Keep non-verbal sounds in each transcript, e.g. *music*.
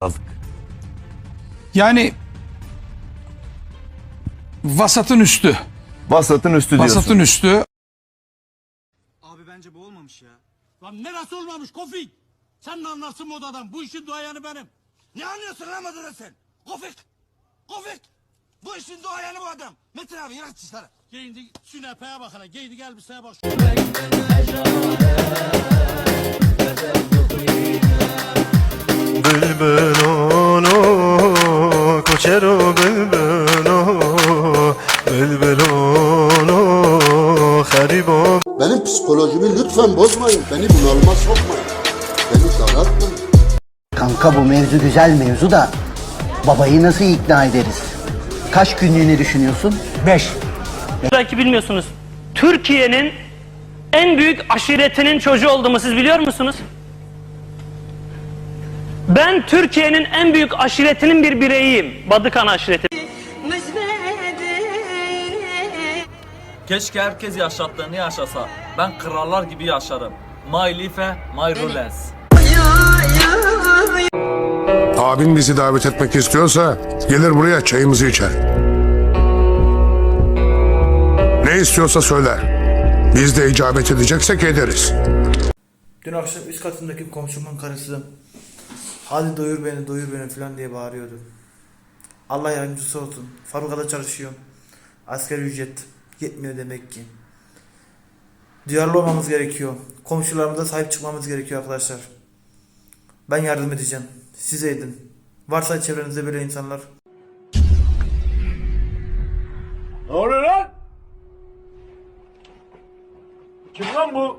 Aldık. Yani vasatın üstü. Vasatın üstü diyorsun. Vasatın üstü. Abi bence bu olmamış ya. Lan neresi olmamış Kofik? Sen ne anlarsın modadan? Bu işin duayanı benim. Ne anlıyorsun lan modadan sen? Kofik! Kofik! Bu işin duayanı bu adam. Metin abi yırat dışarı. Giyindi sünepeye bak hele. Giyindi elbiseye bak. Bülbül koçero bülbül o Bülbül onu haribo Benim psikolojimi lütfen bozmayın. Beni bunalıma sokmayın. Beni daraltmayın. Kanka bu mevzu güzel mevzu da babayı nasıl ikna ederiz? Kaç günlüğüne düşünüyorsun? Beş. Belki bilmiyorsunuz. Türkiye'nin en büyük aşiretinin çocuğu olduğumu siz biliyor musunuz? Ben Türkiye'nin en büyük aşiretinin bir bireyiyim. Badıkan aşireti. Keşke herkes yaşattığını yaşasa. Ben krallar gibi yaşarım. My life, my rules. Abin bizi davet etmek istiyorsa gelir buraya çayımızı içer. Ne istiyorsa söyler. Biz de icabet edeceksek ederiz. Dün akşam üst katındaki komşumun karısı hadi doyur beni doyur beni falan diye bağırıyordu. Allah yardımcısı olsun. Fabrikada çalışıyorum. Asgari ücret yetmiyor demek ki. Duyarlı olmamız gerekiyor. Komşularımıza sahip çıkmamız gerekiyor arkadaşlar. Ben yardım edeceğim. Size edin. Varsa çevrenizde böyle insanlar. Ne oluyor lan? Kim lan bu?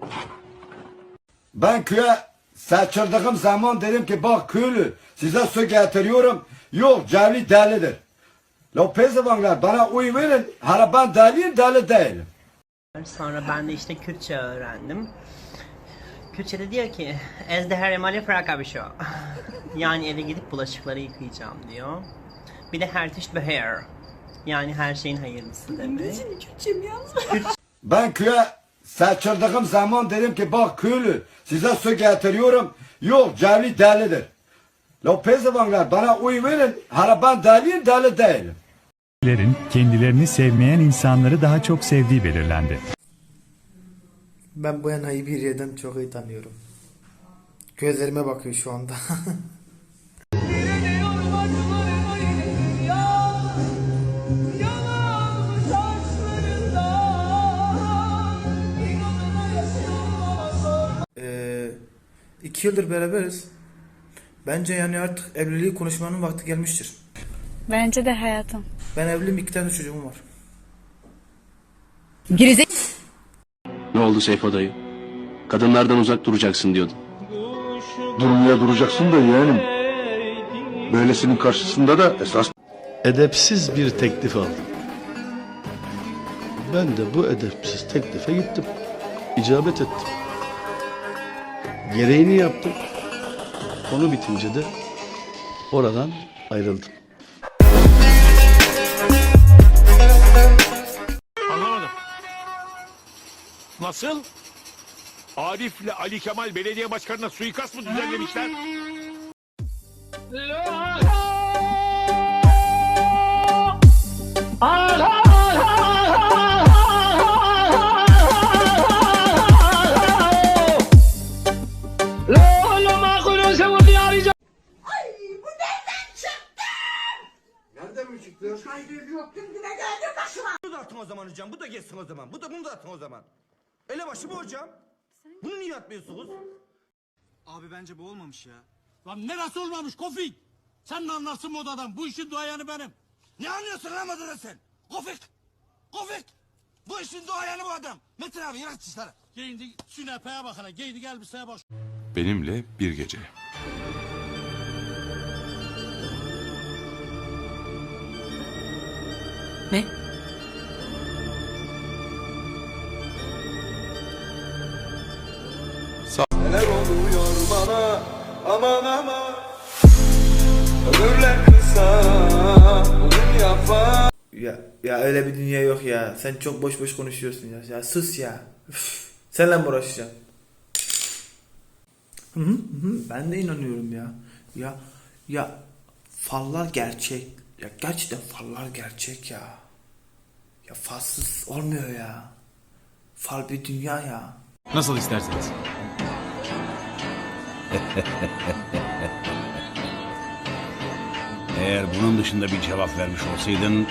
Ben köye seçildiğim zaman dedim ki bak köylü size su getiriyorum. Yok cevli delidir. La pezevanklar bana uy verin. Hala ben deliyim deli değilim. Sonra ben de işte Kürtçe öğrendim. Kürtçe'de diyor ki Ez de her emale fraka bir şey. *laughs* Yani eve gidip bulaşıkları yıkayacağım diyor. Bir de her tiş beher. Yani her şeyin hayırlısı demek. Ben köye seçildiğim zaman dedim ki bak köylü size su getiriyorum. Yok cevli delidir. La pezevanklar bana uy verin. Hala ben deliyim deli değilim. kendilerini sevmeyen insanları daha çok sevdiği belirlendi. Ben bu yanayı bir yerden çok iyi tanıyorum. Gözlerime bakıyor şu anda. *laughs* iki yıldır beraberiz. Bence yani artık evliliği konuşmanın vakti gelmiştir. Bence de hayatım. Ben evliyim iki tane çocuğum var. Ne oldu Seyfo dayı? Kadınlardan uzak duracaksın diyordun. Durmaya duracaksın da yeğenim. Böylesinin karşısında da esas Edepsiz bir teklif aldım. Ben de bu edepsiz teklife gittim. İcabet ettim. Gereğini yaptım. Konu bitince de oradan ayrıldım. Anlamadım. Nasıl? Arif'le Ali Kemal belediye başkanına suikast mı düzenlemişler? Bunu da atın o zaman hocam. Bu da geçsin o zaman. Bu da bunu da atın o zaman. Elebaşı bu hocam. Bunu niye atmıyorsunuz? Abi bence bu olmamış ya. Lan neresi olmamış Kofik? Sen ne anlarsın modadan? Bu işin duayanı benim. Ne anlıyorsun lan modadan sen? Kofik! Kofik! Bu işin duayanı bu adam. Metin abi yırat dışarı. Giyindi sünepeye bak hele. Giyindi elbiseye bak. Benimle bir gece. Ne? Neler oluyor bana aman aman Ömürler kısa Bugün yapar Ya, ya öyle bir dünya yok ya. Sen çok boş boş konuşuyorsun ya. Ya sus ya. Üf, seninle mi uğraşacağım? Hı hı, hı. Ben de inanıyorum ya. Ya Ya fallar gerçek. Ya gerçekten fallar gerçek ya. Ya falsız olmuyor ya. Fal bir dünya ya. Nasıl isterseniz. *laughs* Eğer bunun dışında bir cevap vermiş olsaydın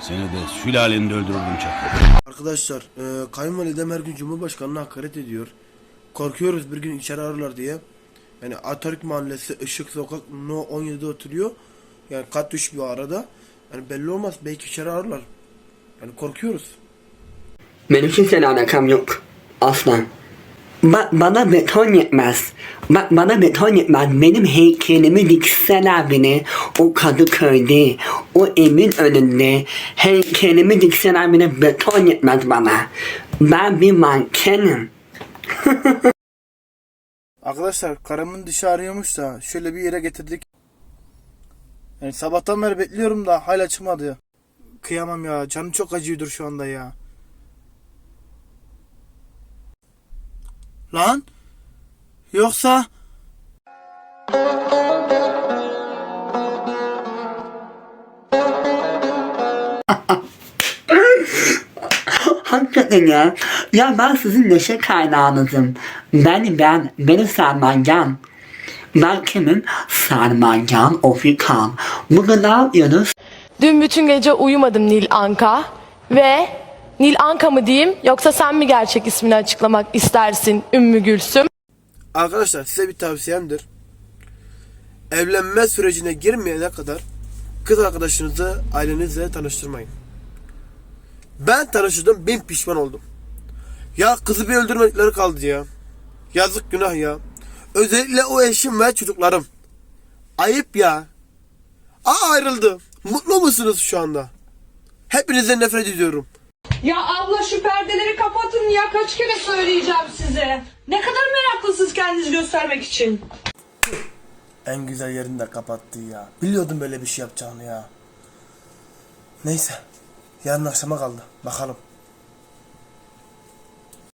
seni de sülalende öldürürdüm Çakır. Arkadaşlar e, kayınvalidem her gün Cumhurbaşkanı'na hakaret ediyor. Korkuyoruz bir gün içeri ararlar diye. Yani Atatürk Mahallesi Işık Sokak No 17'de oturuyor. Yani kat düşmüyor arada. Yani belli olmaz belki içeri ararlar. Yani korkuyoruz. Benim kimseyle alakam yok. Asla. Bak bana beton yetmez. Bak bana beton yetmez. Benim heykelimi dikseler bile o Kadıköy'de, o emin önünde heykelimi dikseler bile beton yetmez bana. Ben bir mankenim. *laughs* Arkadaşlar karımın dişi ağrıyormuş da şöyle bir yere getirdik. Yani sabahtan beri bekliyorum da hala çıkmadı ya. Kıyamam ya canım çok acıyordur şu anda ya. Lan yoksa *laughs* Hakikaten ya. Ya ben sizin neşe kaynağınızım. Ben ben, benim Sarmancan. Ben kimim? Sarmancan Ofikan. Bugün ne yapıyorsunuz? Dün bütün gece uyumadım Nil Anka ve Nil Anka mı diyeyim yoksa sen mi gerçek ismini açıklamak istersin Ümmü Gülsüm? Arkadaşlar size bir tavsiyemdir. Evlenme sürecine girmeyene kadar kız arkadaşınızı ailenizle tanıştırmayın. Ben tanıştırdım bin pişman oldum. Ya kızı bir öldürmedikleri kaldı ya. Yazık günah ya. Özellikle o eşim ve çocuklarım. Ayıp ya. Aa ayrıldı. Mutlu musunuz şu anda? Hepinize nefret ediyorum. Ya abla şu perdeleri kapatın ya kaç kere söyleyeceğim size. Ne kadar meraklısınız kendinizi göstermek için. En güzel yerini de kapattı ya. Biliyordum böyle bir şey yapacağını ya. Neyse. Yarın akşama kaldı. Bakalım.